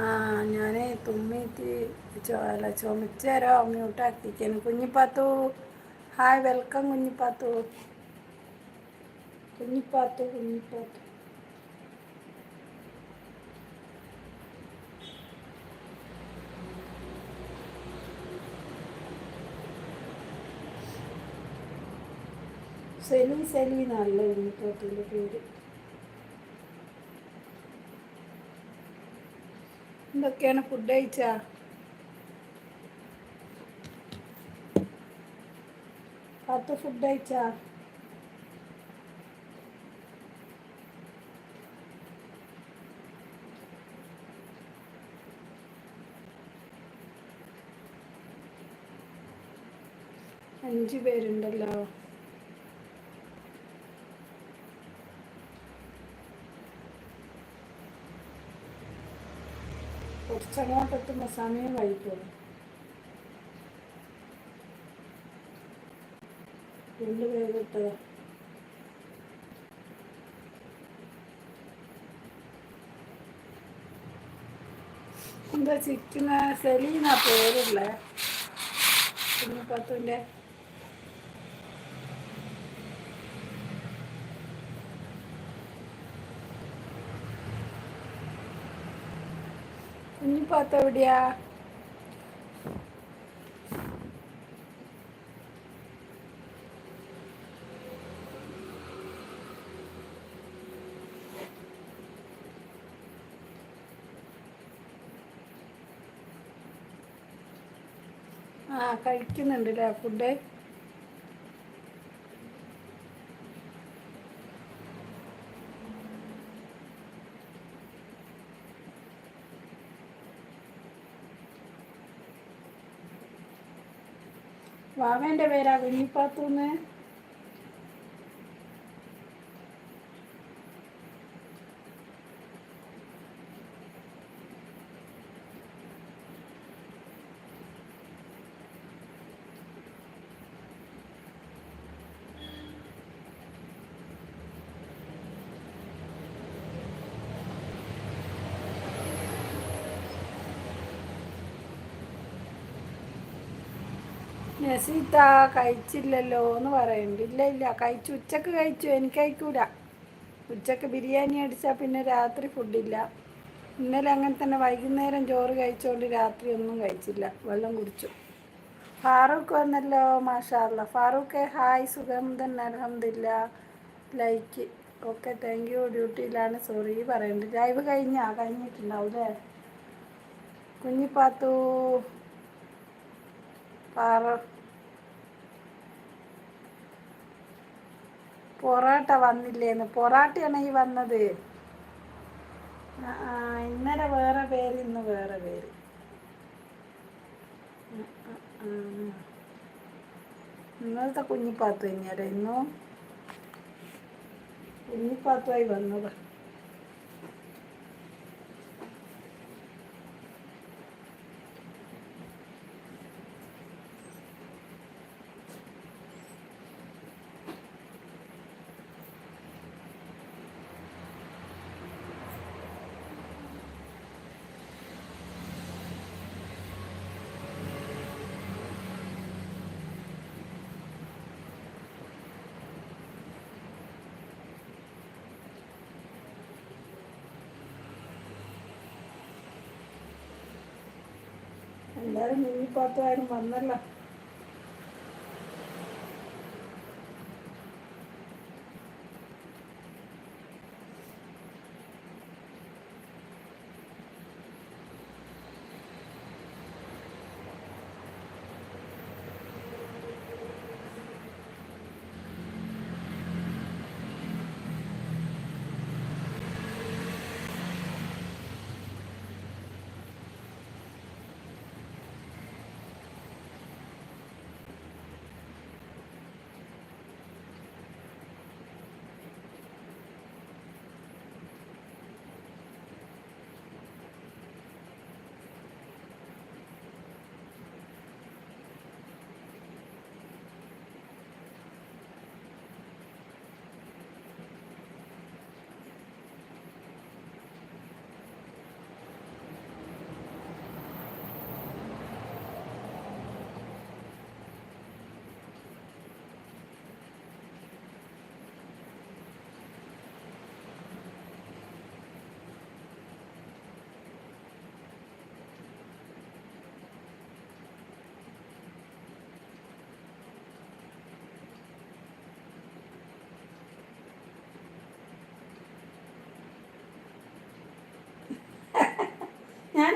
ആ ഞാൻ തുമ്മിയിട്ട് ചോ അല്ല ചുമച്ചേരോ മ്യൂട്ടാക്കിയിരിക്കുന്നു കുഞ്ഞിപ്പാത്തു ഹായ് വെൽക്കം കുഞ്ഞിപ്പാത്തു. കുഞ്ഞിപ്പാത്തു കുഞ്ഞിപ്പാത്തു. സെലി സെലി എന്നല്ല കുഞ്ഞിപ്പാത്തിന്റെ പേര്. എന്തൊക്കെയാണ് ഫുഡ് കഴിച്ചാ? പത്ത് ഫുഡ് കഴിച്ചാ? അഞ്ച് പേരുണ്ടല്ലോ. കുറച്ചങ്ങോട്ട് എത്തുമ്പോൾ സമയം വൈകുള്ളൂ രണ്ട് പേരിട്ട് എന്താ ചിക്കുന്ന സെലീന പേരുള്ളേ കുഞ്ഞിപ്പത്തുന്റെ കുഞ്ഞിപ്പാത്ത എവിടെയാ? ആ കഴിക്കുന്നുണ്ട് അല്ലേ ഫുഡ് വാവേന്റെ പേരാ കുഞ്ഞിപ്പാത്തൂന്ന്. നസീത്ത കഴിച്ചില്ലല്ലോ എന്ന് പറയുന്നുണ്ട് ഇല്ല ഇല്ല. കഴിച്ചു. ഉച്ചയ്ക്ക് കഴിച്ചു. എനിക്ക് കഴിക്കൂല. ഉച്ചയ്ക്ക് ബിരിയാണി അടിച്ചാൽ പിന്നെ രാത്രി ഫുഡില്ല ഇന്നലെ അങ്ങനെ തന്നെ വൈകുന്നേരം ചോറ് കഴിച്ചുകൊണ്ട് രാത്രി ഒന്നും കഴിച്ചില്ല. വെള്ളം കുടിച്ചു. ഫാറൂഖ് വന്നല്ലോ മാഷാല്ല ഫാറൂഖ് ഹായ്. സുഖം തന്നെ. അലഹമില്ല ലൈക്ക്. ഓക്കെ താങ്ക് യു ഡ്യൂട്ടിയിലാണ്. സോറി പറയുന്നുണ്ട് ലൈവ് കഴിഞ്ഞാ? കഴിഞ്ഞിട്ടുണ്ടാവും അല്ലേ കുഞ്ഞിപ്പാത്തു. പാറ പൊറോട്ട വന്നില്ലേന്ന്. പൊറാട്ടയാണ് ഈ വന്നത് ഇന്നലെ വേറെ പേര് ഇന്ന് വേറെ പേര്. ഇന്നലത്തെ കുഞ്ഞിപ്പാത്തു തന്നെയല്ലേ ഇന്നും? കുഞ്ഞിപ്പാത്തുമായി വന്നതാ. എല്ലാവരും കുഞ്ഞിപ്പാത്തുമാരും വന്നല്ലോ.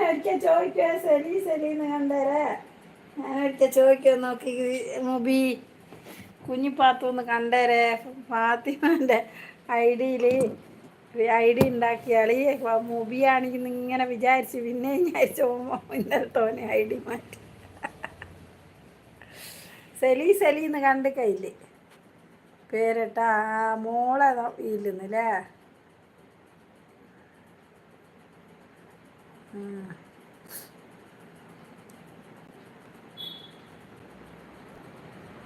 ഒരിക്കൽ ചോദിക്കുക ശരി ശരി എന്ന് കണ്ടേരെ ഞാൻ ഒരിക്കൽ ചോദിക്കുക നോക്കി മുബി കുഞ്ഞിപ്പാത്തു കണ്ടേരെ. ഫാത്തിമാന്റെ ഐ ഡിയിൽ ഐ ഡി ഉണ്ടാക്കിയാൽ മുബിയാണെങ്കിൽ ഇങ്ങനെ വിചാരിച്ച് പിന്നെ വിചാരിച്ചു ഇന്നലത്തോനെ ഐ ഡി മാറ്റി. സെലി സെലിന്ന് കണ്ട് കയ്യിൽ പേരിട്ട ആ മോളെ ഇല്ലെന്നല്ലേ?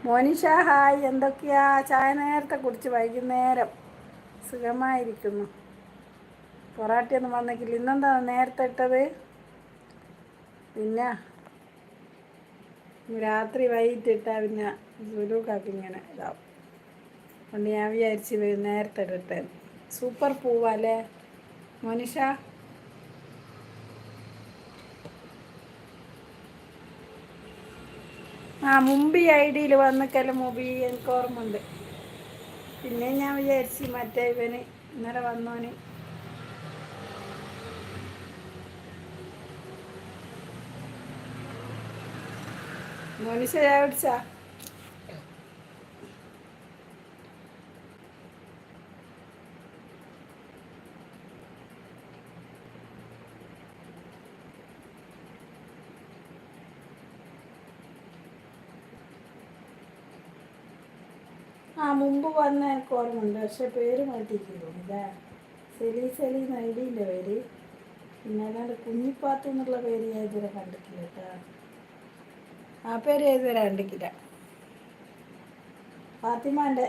മോനിഷ ഹായ്. എന്തൊക്കെയാ? ചായ നേരത്തെ കുടിച്ച് വൈകുന്നേരം. സുഖമായിരിക്കുന്നു. പൊറാട്ടയൊന്നും വന്നേക്കില്ല ഇന്നെന്താ നേരത്തെ ഇട്ടത്? പിന്നെ രാത്രി വൈകിട്ടിട്ടാ പിന്നെ സുലൂക്കാക്കി ഇങ്ങനെ ഇതാവും. അതുകൊണ്ട് ഞാൻ വിചാരിച്ച് നേരത്തെ ഇട്ടേ സൂപ്പർ പൂവല്ലേ മോനിഷ? ആ മുമ്പ് ഈ ഐ ഡിയിൽ വന്നിക്കല്ല മുബി എനിക്ക് ഓർമ്മയുണ്ട്. പിന്നെ ഞാൻ വിചാരിച്ചു മറ്റേ ഇവന് ഇന്നലെ വന്നോന്. മോനിഷ ചായ കുടിച്ചാ ആ മുമ്പ് വന്ന എനിക്ക് ഓർമ്മയുണ്ട് പക്ഷെ പേര് മാറ്റിയിരിക്കുന്നു. ഇതാ സെലി സെലി നൈഡിന്റെ പേര്. പിന്നെ അല്ലാണ്ട് കുഞ്ഞിപ്പാത്ത് എന്നുള്ള പേര് ഞാൻ ഇതുവരെ കണ്ടിട്ടില്ല കേട്ടോ. ആ പേര് ഇതുവരെ കണ്ടിട്ടില്ല. ഫാത്തിമാന്റെ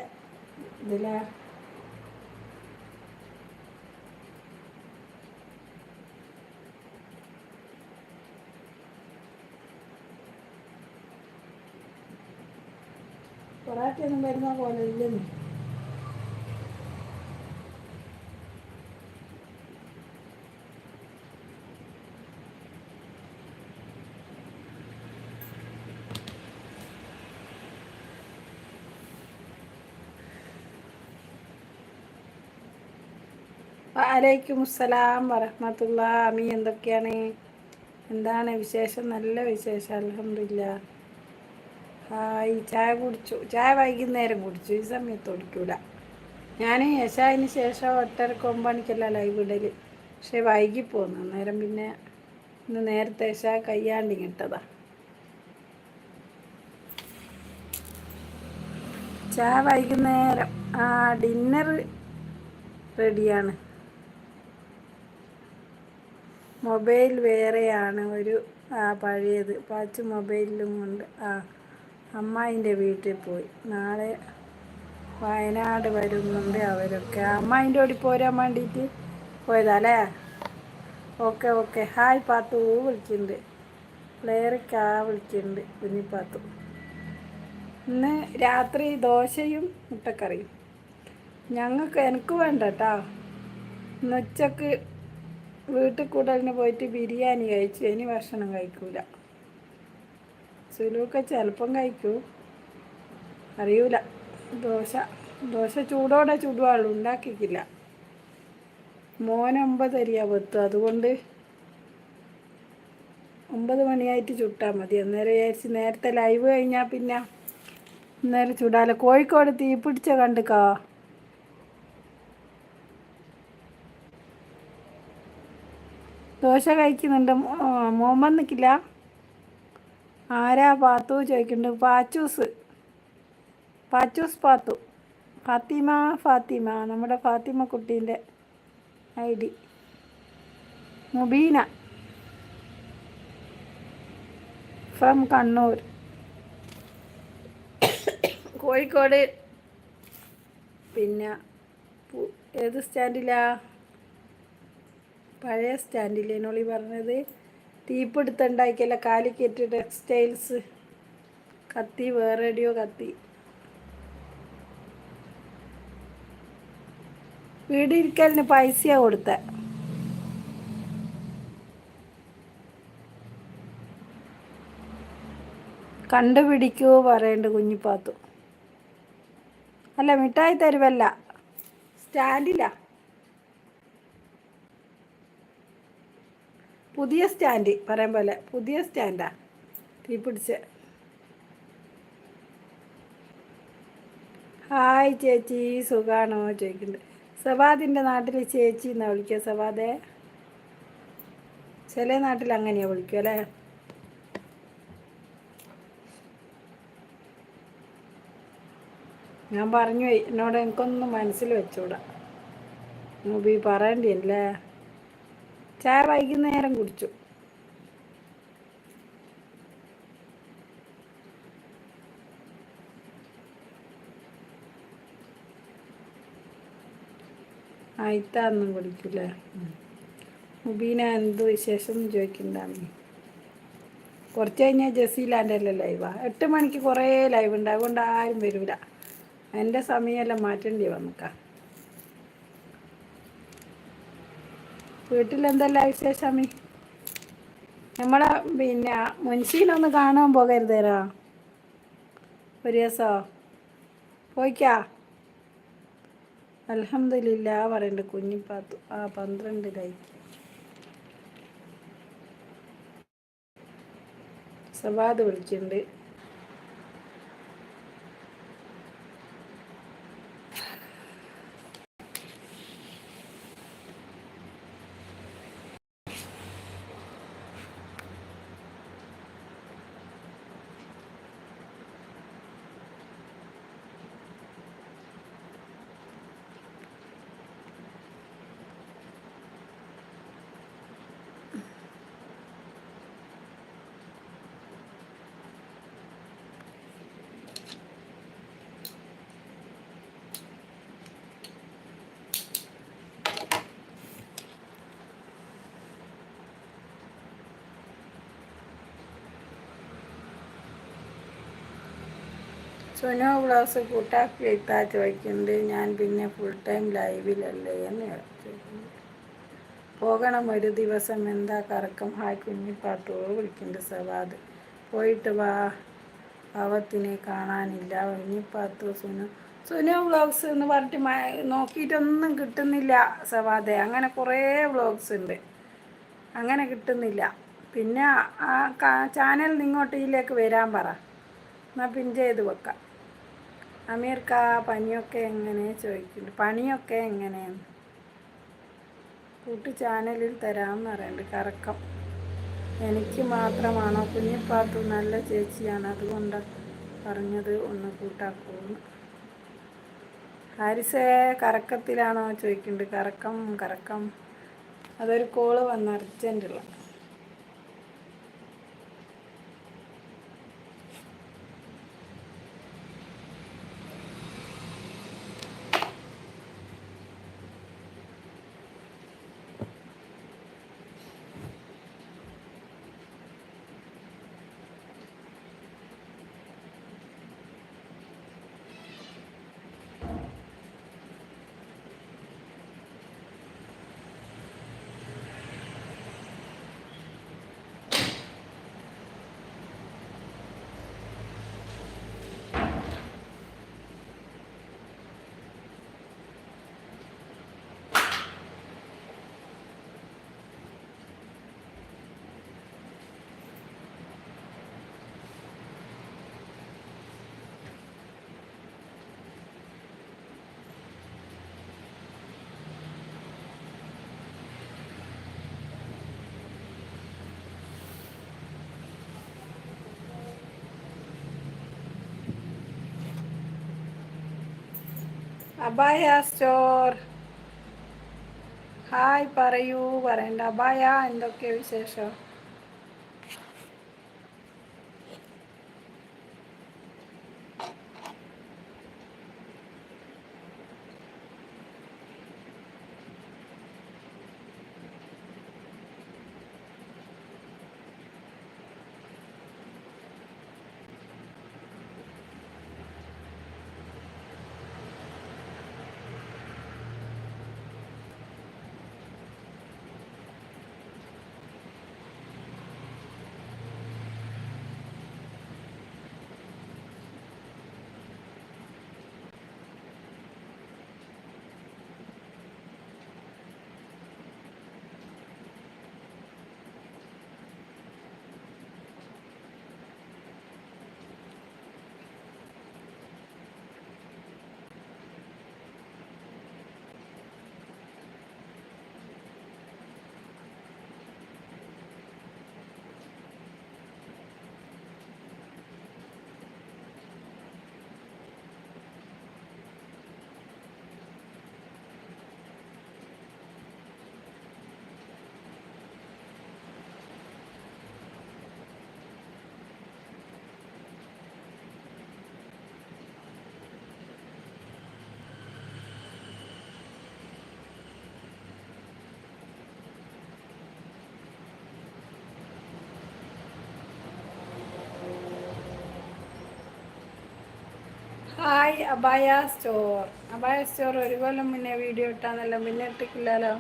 ഇതിലാ. പൊറാട്ടയൊന്നും വരുന്ന പോലെ ഇല്ലെന്ന്. വലൈക്കും അസ്സലാം വറഹമത്തുള്ള അമി എന്തൊക്കെയാണ്? എന്താണ് വിശേഷം? നല്ല വിശേഷം അലഹമില്ല ഹായ് ചായ കുടിച്ചു. ചായ വൈകുന്നേരം കുടിച്ചു. ഈ സമയത്ത് കുടിക്കൂല. ഞാൻ യശായതിന് ശേഷം ഒട്ടരക്ക് ഒമ്പണിക്കല്ല ലൈവ് ഇടൽ പക്ഷെ വൈകി പോന്നു. അന്നേരം പിന്നെ ഇന്ന് നേരത്തെ യശ കയ്യാണ്ടി കിട്ടതാ ചായ വൈകുന്നേരം. ആ ഡിന്നർ റെഡിയാണ് മൊബൈൽ വേറെയാണ് ഒരു ആ പഴയത്. പാച്ച് മൊബൈലിലും ഉണ്ട്. ആ. അമ്മായിന്റെ വീട്ടിൽ പോയി. നാളെ വയനാട് വരുന്നുണ്ട് അവരൊക്കെ. അമ്മായിന്റെ ഓടി പോരാൻ വേണ്ടിയിട്ട് പോയതാല്ലേ? Okay okay. ഹായ് പാത്തു. വിളിക്കുന്നുണ്ട് പ്ലേറിക്കാ വിളിക്കുന്നുണ്ട് കുഞ്ഞിപ്പാത്തു ഇന്ന് രാത്രി ദോശയും മുട്ടക്കറിയും. ഞങ്ങൾക്ക് എനിക്ക് വേണ്ട കേട്ടോ ഇന്ന് ഉച്ചയ്ക്ക് വീട്ടിൽ കൂടലിന് പോയിട്ട് ബിരിയാണി കഴിച്ചു. ഇനി ഭക്ഷണം കഴിക്കൂല. സുലുവൊക്കെ ചിലപ്പം കഴിക്കൂ. അറിയൂല. ദോശ ദോശ ചൂടോടെ ചുടുവാളൂ ഉണ്ടാക്കിക്കില്ല. മോൻ ഒമ്പതരിയാ വെത്തു അതുകൊണ്ട് ഒമ്പത് മണിയായിട്ട് ചുട്ടാൽ മതി. അന്നേരം വിചാരിച്ച് നേരത്തെ ലൈവ് കഴിഞ്ഞാൽ പിന്നെ അന്നേരം ചുടാല. കോഴിക്കോട് തീ പിടിച്ച കണ്ടുക്കാ? ദോശ കഴിക്കുന്നുണ്ട്. മോൻ വന്നിക്കില്ല? ആരാ പാത്തു ചോദിക്കുന്നുണ്ട് പാച്ചൂസ്. പാച്ചൂസ് പാത്തു. ഫാത്തിമ ഫാത്തിമ. നമ്മുടെ ഫാത്തിമ കുട്ടീന്റെ I D. Mubeena. From Kannur. Kozhikode. പിന്നെ ഏത് സ്റ്റാൻഡിലാ? പഴയ സ്റ്റാൻഡിലെന്നോളി പറഞ്ഞത്. തീപിടുത്തുണ്ടാക്കിയല്ല കാലിക്കറ്റ് ടെക്സ്റ്റൈൽസ് കത്തി വേറെ എടിയോ കത്തി. വീടിരിക്കലിന് പൈസയാ കൊടുത്ത. കണ്ടുപിടിക്കോ പറയണ്ട് കുഞ്ഞിപ്പാത്തു. അല്ല മിഠായി തരുവല്ല. സ്റ്റാൻഡിലാ. പുതിയ സ്റ്റാൻഡ് പറയാൻ പോലെ പുതിയ സ്റ്റാൻഡാ. തീ പിടിച്ച്. ഹായ് ചേച്ചി സുഖാണോ? ചോദിക്കുന്നുണ്ട്. സവാദിന്റെ നാട്ടിൽ ചേച്ചി എന്നാ വിളിക്കുക സവാദേ? ചില നാട്ടിൽ അങ്ങനെയാ വിളിക്കുക അല്ലേ? ഞാൻ പറഞ്ഞു എന്നോട് എനിക്കൊന്നും മനസ്സിൽ വെച്ചൂടാ. പറയേണ്ടി പറയണ്ടല്ലേ ചായ വൈകുന്നേരം കുടിച്ചു. ആയിത്താന്നും കുടിക്കൂലേ? മുബീന എന്ത് വിശേഷം ചോദിക്കണ്ടാന്ന് കുറച്ച് കഴിഞ്ഞാൽ ജസീലാന്റെ അല്ലേ ലൈവാ. എട്ട് മണിക്ക് കുറേ ലൈവ് ഉണ്ട് അതുകൊണ്ട് ആരും വരില്ല എന്റെ സമയമെല്ലാം മാറ്റേണ്ടി വന്നക്ക. വീട്ടിലെന്തെല്ലാം വിശേഷമി? നമ്മളെ പിന്നെ മുൻഷീനൊന്ന് കാണാൻ പോകരുതേരാ ഒരു ദിവസോ? പോയിക്കാ. അലഹമില്ല പറയണ്ട് കുഞ്ഞിപ്പാത്തു ആ പന്ത്രണ്ടിലായി സവാദ് വിളിക്കുന്നുണ്ട് സുനോ ബ്ലൗസ് കൂട്ടാക്കി എത്താ ചോദിക്കുന്നുണ്ട് ഞാൻ പിന്നെ ഫുൾ ടൈം ലൈവിലല്ലേ എന്ന് പോകണം ഒരു ദിവസം. എന്താ കറക്കം? ഹായ് കുഞ്ഞിപ്പാട്ടോ വിളിക്കുന്നുണ്ട് സവാദ്. പോയിട്ട് വാ. പാവത്തിനെ കാണാനില്ല. കുഞ്ഞിപ്പാത്തു സുനു. സുനു വ്ളോഗ്സ് എന്ന് പറഞ്ഞിട്ട് നോക്കിയിട്ടൊന്നും കിട്ടുന്നില്ല സവാദെ. അങ്ങനെ കുറേ വ്ളോഗ്സ് ഉണ്ട്. അങ്ങനെ കിട്ടുന്നില്ല. പിന്നെ ആ ചാനൽ നിങ്ങോട്ട് ഇതിലേക്ക് വരാൻ പറ. എന്നാൽ പിൻ ചെയ്ത് വെക്കാം. അമീർക്ക പനിയൊക്കെ എങ്ങനെ ചോദിക്കുന്നുണ്ട് പണിയൊക്കെ എങ്ങനെയാണ് കൂട്ട് ചാനലിൽ തരാമെന്ന് പറയുന്നുണ്ട്. കറക്കം. എനിക്ക് മാത്രമാണോ? കുഞ്ഞിപ്പാത്തു നല്ല ചേച്ചിയാണ്. അതുകൊണ്ട് പറഞ്ഞത് ഒന്ന് കൂട്ടാക്കൂന്ന് ഹാരിസേ കറക്കത്തിലാണോ ചോദിക്കുന്നുണ്ട്. കറക്കം കറക്കം. അതൊരു കോൾ വന്ന അർജന്റുള്ള അബായ സ്റ്റോർ ഹായ് പറയൂ പറയണ്ട. അബായ എന്തൊക്കെ വിശേഷം? ഹായ് അബായ സ്റ്റോർ അബായ സ്റ്റോർ ഒരു കൊല്ലം മുന്നേ വീഡിയോ ഇട്ടാന്നല്ലോ. പിന്നെ ഇട്ടിട്ടില്ലല്ലോ.